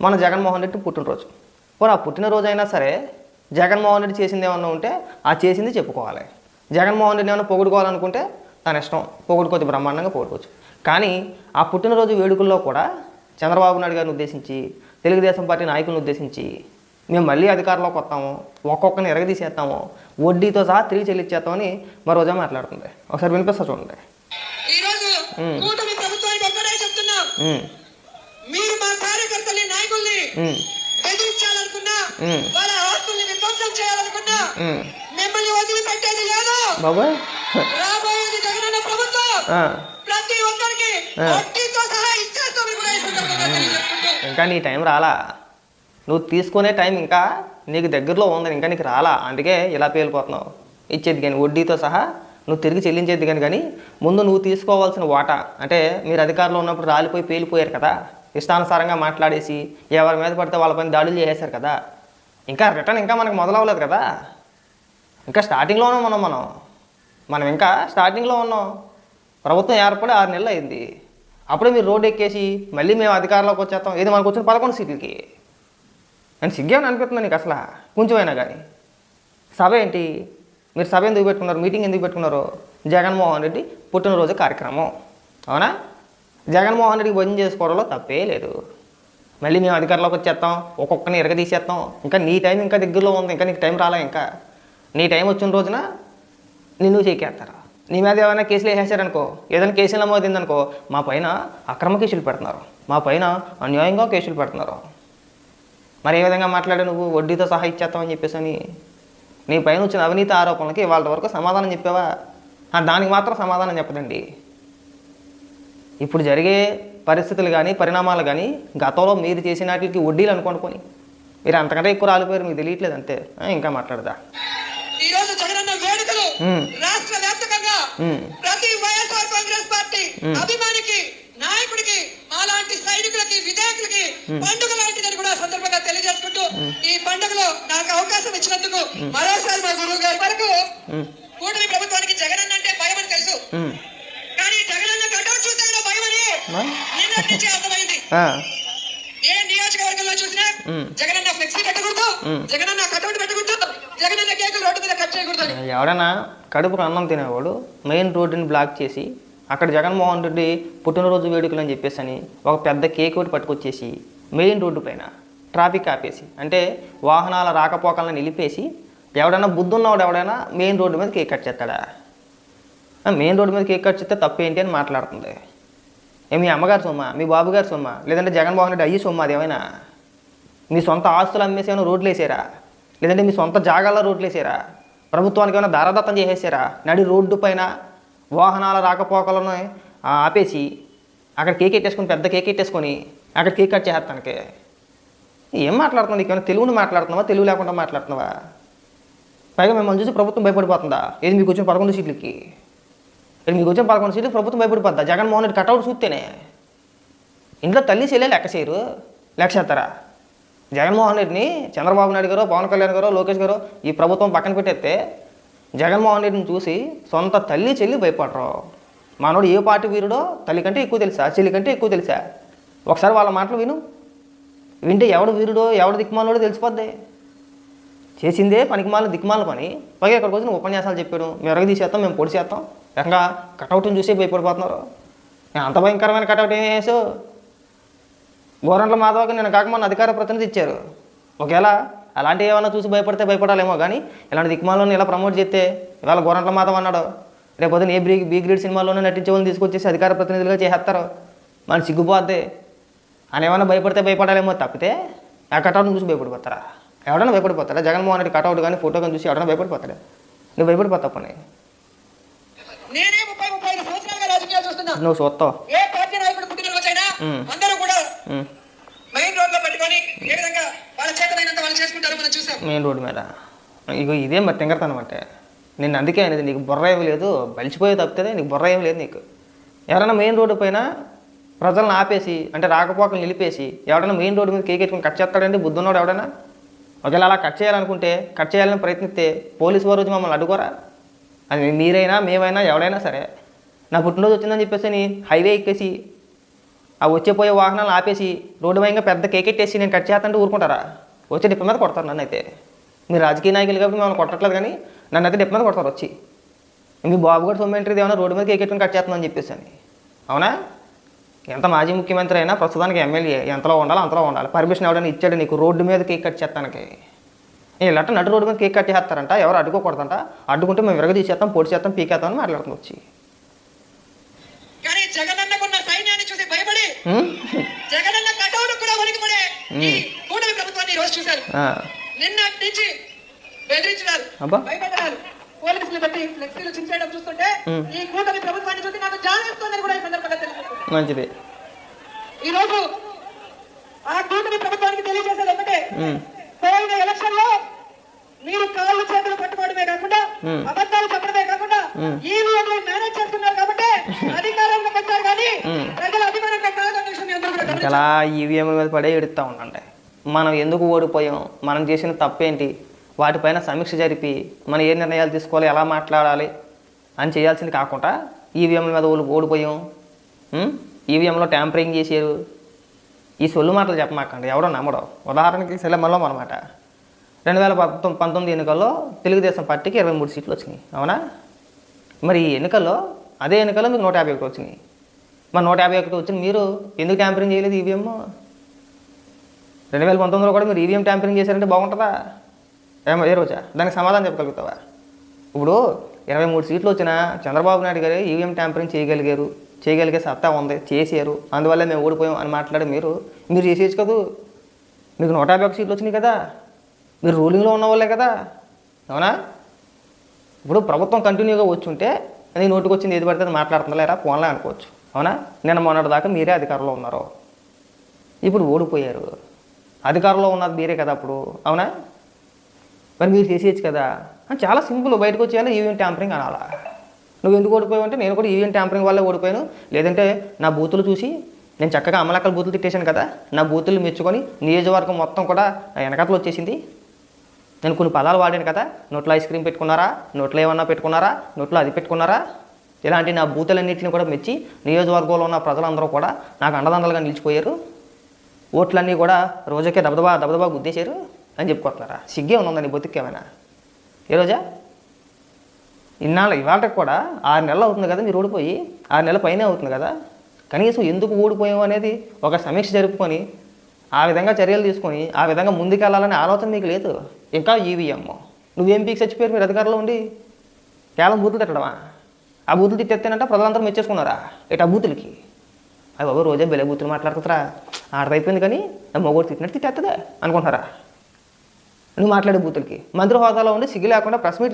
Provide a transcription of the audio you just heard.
మన జగన్మోహన్ రెడ్డి పుట్టినరోజు. పోనీ ఆ పుట్టినరోజు అయినా సరే జగన్మోహన్ రెడ్డి చేసింది ఏమన్నా ఉంటే ఆ చేసింది చెప్పుకోవాలి. జగన్మోహన్ రెడ్డి ఏమైనా పొగుడుకోవాలనుకుంటే తన ఇష్టం. పొగుడుకోవచ్చు బ్రహ్మాండంగా పొగుడుకోవచ్చు. కానీ ఆ పుట్టినరోజు వేడుకల్లో కూడా చంద్రబాబు నాయుడు గారిని ఉద్దేశించి తెలుగుదేశం పార్టీ నాయకులను ఉద్దేశించి మేము మళ్ళీ అధికారంలోకి వస్తాము ఒక్కొక్కరిని ఎరగదీసేస్తాము వడ్డీతో సహా తిరిగి చెల్లించేస్తామని మరో రోజా మాట్లాడుతుంది. ఒకసారి వినిపిస్తా చూడండి ఈ రోజు కూటమి ప్రభుత్వానికి ఒక్కడే చెప్తున్నాం ఉమ్, మీరు మా కార్యకర్తల్ని నాయకుల్ని ఉమ్, బెదిరించాలనుకున్నా మ్మ్. వాళ్ళ ఆస్తుల్ని విధ్వంసం చేయాలనుకున్నా ఉమ్. మిమ్మల్ని వదిలిపెట్టేది లేదు. బాబోయ్. రాబోయేది జగనన్న ప్రభుత్వం. ఆ, ప్రతి ఒక్కరికి ఆ. వడ్డీతో సహా ఇచ్చేస్తామని కూడా ఈ సందర్భంగా తెలియజేసుకుంటూ ఇంకా నీ టైం రాలా? నువ్వు తీసుకునే టైం ఇంకా నీకు దగ్గరలో ఉంది ఇంకా నీకు రాలా? అందుకే ఇలా పేలిపోతున్నావు. ఇచ్చేది కానీ వడ్డీతో సహా నువ్వు తిరిగి చెల్లించేది కానీ కానీ ముందు నువ్వు తీసుకోవాల్సిన వాటా అంటే మీరు అధికారంలో ఉన్నప్పుడు రాలిపోయి పేలిపోయారు కదా ఇష్టానుసారంగా మాట్లాడేసి ఎవరి మీద పడితే వాళ్ళ పైన దాడులు చేసేశారు కదా. ఇంకా రిటర్న్ ఇంకా మనకు మొదలవ్వలేదు కదా. ఇంకా స్టార్టింగ్లోనే ఉన్నాం మనం. మనం ఇంకా స్టార్టింగ్లో ఉన్నాం. ప్రభుత్వం ఏర్పడి ఆరు నెలలు అయింది. అప్పుడే మీరు రోడ్డు ఎక్కేసి మళ్ళీ మేము అధికారంలోకి వచ్చేస్తాం. ఏది మనకు వచ్చిన పదకొండు సీట్లకి. నేను సిగ్గేమని అనిపిస్తుంది నీకు అసలు? కొంచెమైనా కానీ. సభ ఏంటి? మీరు సభ ఎందుకు పెట్టుకున్నారు? మీటింగ్ ఎందుకు పెట్టుకున్నారు? జగన్మోహన్ రెడ్డి పుట్టినరోజు కార్యక్రమం. అవునా? జగన్మోహన్ రెడ్డికి భోజనం చేసుకోవడంలో తప్పే లేదు. మళ్ళీ మేము అధికారంలోకి వచ్చేస్తాం ఒక్కొక్కరిని ఎరగదీసేస్తాం ఇంకా నీ టైం ఇంకా దగ్గరలో ఉంది ఇంకా నీకు టైం రాలే ఇంకా. నీ టైం వచ్చిన రోజున నిన్ను చేకేస్తారు? నీ మీద ఏమైనా కేసులు వేసేసారనుకో ఏదైనా కేసులు నమోదైందనుకో మా పైన అక్రమ కేసులు పెడుతున్నారు. మా పైన అన్యాయంగా కేసులు పెడుతున్నారు. మరి ఏ విధంగా మాట్లాడే నువ్వు? వడ్డీతో సహా ఇచ్చేస్తామని చెప్పేసి అని నీ పైన వచ్చిన అవినీతి ఆరోపణలకి వాళ్ళ వరకు సమాధానం చెప్పావా? దానికి మాత్రం సమాధానం చెప్పదండి. ఇప్పుడు జరిగే పరిస్థితులు కానీ పరిణామాలు కానీ గతంలో మీరు చేసిన వాటికి వడ్డీలు అనుకోనుకొని. మీరు అంతకంటే ఎక్కువ రాలిపోయారు మీకు తెలియట్లేదు అంతే. ఇంకా మాట్లాడదా? జగనన్న వేడుకలు. రాష్ట్ర వ్యాప్తంగా. ప్రతి వైఎస్ఆర్ కాంగ్రెస్ పార్టీ అభిమానికి నాయకుడికి మాలాంటి సైనికులకి విధేయకులకి పండుగ లాంటిదని కూడా సందర్భంగా తెలియజేసుకుంటూ ఈ పండుగలో నాకు అవకాశం ఇచ్చినందుకు మరోసారి మా గురువు గారి వరకు కూటమి ప్రభుత్వానికి జగనన్న అంటే భయం అని తెలుసు ఉమ్. కానీ జగనన్న కటౌట్ చూసాక భయం అని ఆ? నిన్నటి నుంచి అర్థమైంది ఆ, ఏ నియోజకవర్గంలో చూసినా మ్మ్. జగనన్న ఫ్లెక్సీ కట్టకూడదు మ్మ్. జగనన్న కటౌట్ పెట్టకూడదు జగనన్న కేకులు రోడ్డు మీద కట్ చేయకూడదు అని. ఎవడైనా కడుపుకు అన్నం తినేవాడు మెయిన్ రోడ్డుని బ్లాక్ చేసి అక్కడ జగన్మోహన్ రెడ్డి పుట్టినరోజు వేడుకలు అని చెప్పేసి అని ఒక పెద్ద కేక్ ఒకటి పట్టుకొచ్చేసి మెయిన్ రోడ్డు పైన ట్రాఫిక్ ఆపేసి అంటే వాహనాల రాకపోకలను నిలిపేసి ఎవడైనా బుద్ధి ఉన్నవాడు ఎవడైనా మెయిన్ రోడ్డు మీద కేక్ కట్ చేస్తాడా మెయిన్ రోడ్డు మీద కేక్ కట్ చేస్తే తప్పేంటి అని మాట్లాడుతుంది ఏ మీ అమ్మగారు సొమ్మ? మీ బాబుగారు సొమ్మ? లేదంటే జగన్మోహన్ రెడ్డి అయ్యి సొమ్మ అదేమైనా? మీ సొంత ఆస్తులు అమ్మేసి ఏమైనా రోడ్లు వేసారా? లేదంటే మీ సొంత జాగాల్లో రోడ్లు వేసారా? ప్రభుత్వానికి ఏమైనా దారదత్తం చేసేసారా? నడి రోడ్డు పైన వాహనాల రాకపోకలను ఆపేసి అక్కడ కేక్ ఎట్టేసుకొని పెద్ద కేక్ ఎట్టేసుకొని అక్కడ కేక్ కట్ చేస్తానికి ఏం మాట్లాడుతుంది నీకు ఏమైనా తెలుగుని మాట్లాడుతున్నావా? తెలుగు లేకుండా మాట్లాడుతున్నావా? పైగా మిమ్మల్ని చూసి ప్రభుత్వం భయపడిపోతుందా? ఏది మీకు వచ్చిన పదకొండు సీట్లకి? ఇక్కడ మీకు వచ్చిన పదకొండు సీట్లు ప్రభుత్వం భయపడిపోద్దా? జగన్మోహన్ రెడ్డి కట్అవుట్ చూస్తేనే. ఇంట్లో తల్లి చెల్లెలు లెక్క చేయరు. లెక్క చేస్తారా? జగన్మోహన్ రెడ్డిని చంద్రబాబు నాయుడు గారు పవన్ కళ్యాణ్ గారు లోకేష్ గారు ఈ ప్రభుత్వం పక్కన పెట్టేస్తే జగన్మోహన్ రెడ్డిని చూసి సొంత తల్లి చెల్లి భయపడరు. మనోడు ఏ పార్టీ వీరుడో తల్లి కంటే ఎక్కువ తెలుసా? చెల్లి కంటే ఎక్కువ తెలుసా? ఒకసారి వాళ్ళ మాటలు విను. వింటే ఎవడు వీరుడో ఎవడు దిక్మాలోడో తెలిసిపోద్ది. చేసిందే పనికిమాల దిక్కుమాల పని. పైగా ఇక్కడికి వచ్చిన ఉపన్యాసాలు చెప్పాడు. మేము తీసేస్తాం మేము పొడి చేస్తాం ఏకంగా కటౌట్ని చూసి భయపడిపోతున్నారు. నేను అంత భయంకరమైన కటౌట్ ఏం వేసు గోరంట్ల మాధవకి నేను కాక మొన్న అధికార ప్రతినిధి ఇచ్చారు. ఒకవేళ అలాంటివి ఏమైనా చూసి భయపడితే భయపడాలేమో కానీ ఇలాంటి దిక్మాలను ఇలా ప్రమోట్ చేస్తే ఇవాళ గోరంట్ల మాధవ్ అన్నాడు. రేపు పొద్దున ఏ బ్రీ బీ గ్రేడ్ సినిమాలోనే నటించే వాళ్ళని తీసుకొచ్చేసి అధికార ప్రతినిధులుగా చేసేస్తారు. మన సిగ్గుపోద్ది. అని ఏమైనా భయపడితే భయపడాలేమో తప్పితే ఆ కటౌట్ని చూసి భయపడిపోతారా? ఎవడైనా భయపడిపోతారా జగన్మోహన్ రెడ్డి కటౌట్ కానీ ఫోటో కానీ చూసి ఎవడన్నా భయపడిపోతాడా? నువ్వు భయపడిపోతావు పని. నేనే ముప్పై ముప్పై ఐదు సంవత్సరాలుగా రాజకీయాలు చూస్తున్నా. నువ్వు చూస్తావు ఏ పార్టీ నాయకుడు పుట్టినరోజైనా మ్మ్. అందరూ కూడా. మెయిన్ రోడ్లో పెట్టుకొని ఏ విధంగా వాళ్ళ చేతనైనంత వాళ్ళు చేసుకుంటారో మనం చూసాం. మెయిన్ రోడ్డు మీద. ఇగో ఇదే మరి తింగరతనం అంటే. నేను అందుకే అనేది నీకు బుర్ర ఏమి లేదు బలిచిపోయే తప్పితే నీకు బుర్ర ఏమి లేదు నీకు. ఎవరైనా మెయిన్ రోడ్డు పైన ప్రజలను ఆపేసి అంటే రాకపోకలు నిలిపేసి ఎవడైనా మెయిన్ రోడ్డు మీద కేక్ ఎట్టుకుని కట్ చేస్తాడంటే బుద్ధున్నాడు ఎవడైనా? ఒకవేళ అలా కట్ చేయాలనుకుంటే కట్ చేయాలని ప్రయత్నిస్తే పోలీసు వారు మమ్మల్ని అడ్డుకోరా? అది మీరైనా మేమైనా ఎవడైనా సరే నా పుట్టినరోజు వచ్చిందని చెప్పేసి అని హైవే ఎక్కేసి ఆ వచ్చే పోయే వాహనాలు ఆపేసి రోడ్డు భయంగా పెద్ద కేక్ ఎట్టేసి నేను కట్ చేస్తానంటే ఊరుకుంటారా? వచ్చే డిప్ప మీద కొడతారు నన్ను అయితే మీరు రాజకీయ నాయకులు కాబట్టి మిమ్మల్ని కొట్టట్లేదు కానీ నన్ను అయితే డిప్ప మీద కొడతారు వచ్చి. మీ బాబు కూడా సొమ్మెంటరీ ఏమైనా రోడ్డు మీద కేక్ కట్ చేస్తుందని చెప్పేసి అని. అవునా? ఎంత మాజీ ముఖ్యమంత్రి అయినా ప్రస్తుతానికి ఎమ్మెల్యే ఎంతలో ఉండాలో అంతలో ఉండాలి. పర్మిషన్ ఎవడైనా ఇచ్చాడు నీకు రోడ్డు మీద కేక్ కట్ చేస్తానికి? ఇలాంటి నటు రోడ్డు మీద కేక్ కట్ చేస్తారంట ఎవరు అడ్డుకోకూడదంట. అడ్డుకుంటే మేము విరగ తీసేస్తాం పొడి చేస్తాం పీకేస్తాం అని మాట్లాడుతుంది వచ్చి. అబ్బా. మంచిది ఈ రోజు ఆ కూటమి ప్రభుత్వానికి తెలియజేసేది ఒకటే. పోయిన ఎలక్షన్లో మీరు కాళ్ళు చేతులు పట్టుకోవడమే కాకుండా. అబద్ధాలు చెప్పడమే కాకుండా ఉం. ఈవీఎంలు మేనేజ్ చేస్తున్నారు కాబట్టి అధికారంలోకి వచ్చారు కానీ. ప్రజల అభిమానంగా కాదన్న విషయం. అలా ఈవీఎం మీద పడే ఎడుతూ ఉండండి మనం ఎందుకు ఓడిపోయాం మనం చేసిన తప్పేంటి వాటిపైన సమీక్ష జరిపి మనం ఏ నిర్ణయాలు తీసుకోవాలి ఎలా మాట్లాడాలి అని చేయాల్సింది కాకుండా ఈవీఎంల మీద ఓడి ఓడిపోయాం? ఈవీఎంలో ట్యాంపరింగ్ చేశారు ఈ సొల్లు మాటలు చెప్పమాకండి ఎవడో నమ్మడం ఉదాహరణకి సెలమల్లో అనమాట రెండు వేల పంతొమ్మిది పంతొమ్మిది ఎన్నికల్లో తెలుగుదేశం పార్టీకి ఇరవై మూడు సీట్లు వచ్చినాయి. అవునా? మరి ఈ ఎన్నికల్లో అదే ఎన్నికల్లో మీకు నూట యాభై ఒకటి వచ్చినాయి. మరి నూట యాభై ఒకటి వచ్చింది మీరు ఎందుకు ట్యాంపరింగ్ చేయలేదు ఈవీఎం? రెండు వేల పంతొమ్మిదిలో కూడా మీరు ఈవీఎం ట్యాంపరింగ్ చేశారంటే బాగుంటుందా? ఏమో ఏ రోజా? దానికి సమాధానం చెప్పగలుగుతావా? ఇప్పుడు ఇరవై మూడు సీట్లు వచ్చినా చంద్రబాబు నాయుడు గారు ఈవీఎం ట్యాంపరింగ్ చేయగలిగారు. చేయగలిగే సత్తా ఉంది. చేశారు. అందువల్ల మేము ఓడిపోయాం అని మాట్లాడే మీరు. మీరు చేసేయచ్చు కదూ? మీకు నూట యాభై ఒక సీట్లు వచ్చినాయి కదా. మీరు రూలింగ్లో ఉన్నవాళ్ళే కదా. అవునా? ఇప్పుడు ప్రభుత్వం కంటిన్యూగా వచ్చుంటే అది నోటికి వచ్చింది ఏది పడితే అది మాట్లాడుతుందా లేరా ఫోన్లే అనుకోవచ్చు. అవునా? నిన్న మొన్నటి దాకా మీరే అధికారంలో ఉన్నారు. ఇప్పుడు ఓడిపోయారు. అధికారంలో ఉన్నది మీరే కదా అప్పుడు. అవునా? మరి మీరు చేసేయచ్చు కదా. చాలా సింపుల్ బయటకు వచ్చేయాలి. ఈవెన్ ట్యాంపరింగ్ అనాలా? నువ్వు ఎందుకు ఓడిపోయావు అంటే నేను కూడా ఈవీఎం ట్యాంపరింగ్ వల్ల ఓడిపోయాను. లేదంటే నా బూతులు చూసి నేను చక్కగా అమలక్కల బూతులు తిట్టేశాను కదా నా బూతులు మెచ్చుకొని నియోజకవర్గం మొత్తం కూడా నా వెనకతలు వచ్చేసింది. నేను కొన్ని పదాలు వాడాను కదా నోట్లో ఐస్ క్రీమ్ పెట్టుకున్నారా నోట్లో ఏమన్నా పెట్టుకున్నారా నోట్లో అది పెట్టుకున్నారా? ఇలాంటి నా బూతులన్నింటిని కూడా మెచ్చి నియోజకవర్గంలో ఉన్న ప్రజలందరూ కూడా నాకు అండదండలుగా నిలిచిపోయారు. ఓట్లన్నీ కూడా రోజుకే దబదబా దబదబా గుద్దేశారు అని చెప్పుకుంటున్నారా సిగ్గే ఉందండి బతుకేమైనా ఏ రోజా? ఇన్నాళ్ళ ఇవాళకి కూడా ఆరు నెలలు అవుతుంది కదా మీరు ఓడిపోయి ఆరు నెలల పైనే అవుతుంది కదా. కనీసం ఎందుకు ఓడిపోయాం అనేది ఒక సమీక్ష జరుపుకొని ఆ విధంగా చర్యలు తీసుకొని ఆ విధంగా ముందుకెళ్ళాలనే ఆలోచన మీకు లేదు. ఇంకా ఈవీఎం నువ్వేం పీకి చచ్చిపోయారు? మీరు అధికారంలో ఉండి కేవలం బూతులు తిట్టడమా? ఆ బూతులు తిట్టేస్తేనంటే ప్రజలందరూ మెచ్చేసుకున్నారా? ఇటు ఆ బూతులకి? అవి బాబు రోజే బెలే బూతులు మాట్లాడుతుంటారా ఆడదైపోయింది కానీ ఆ తిట్టినట్టు తిట్టేస్తుందా అనుకుంటారా నువ్వు మాట్లాడే బూతులకి. మంత్రి హోదాలో ఉండి సిగ్గు లేకుండా ప్రెస్ మీట్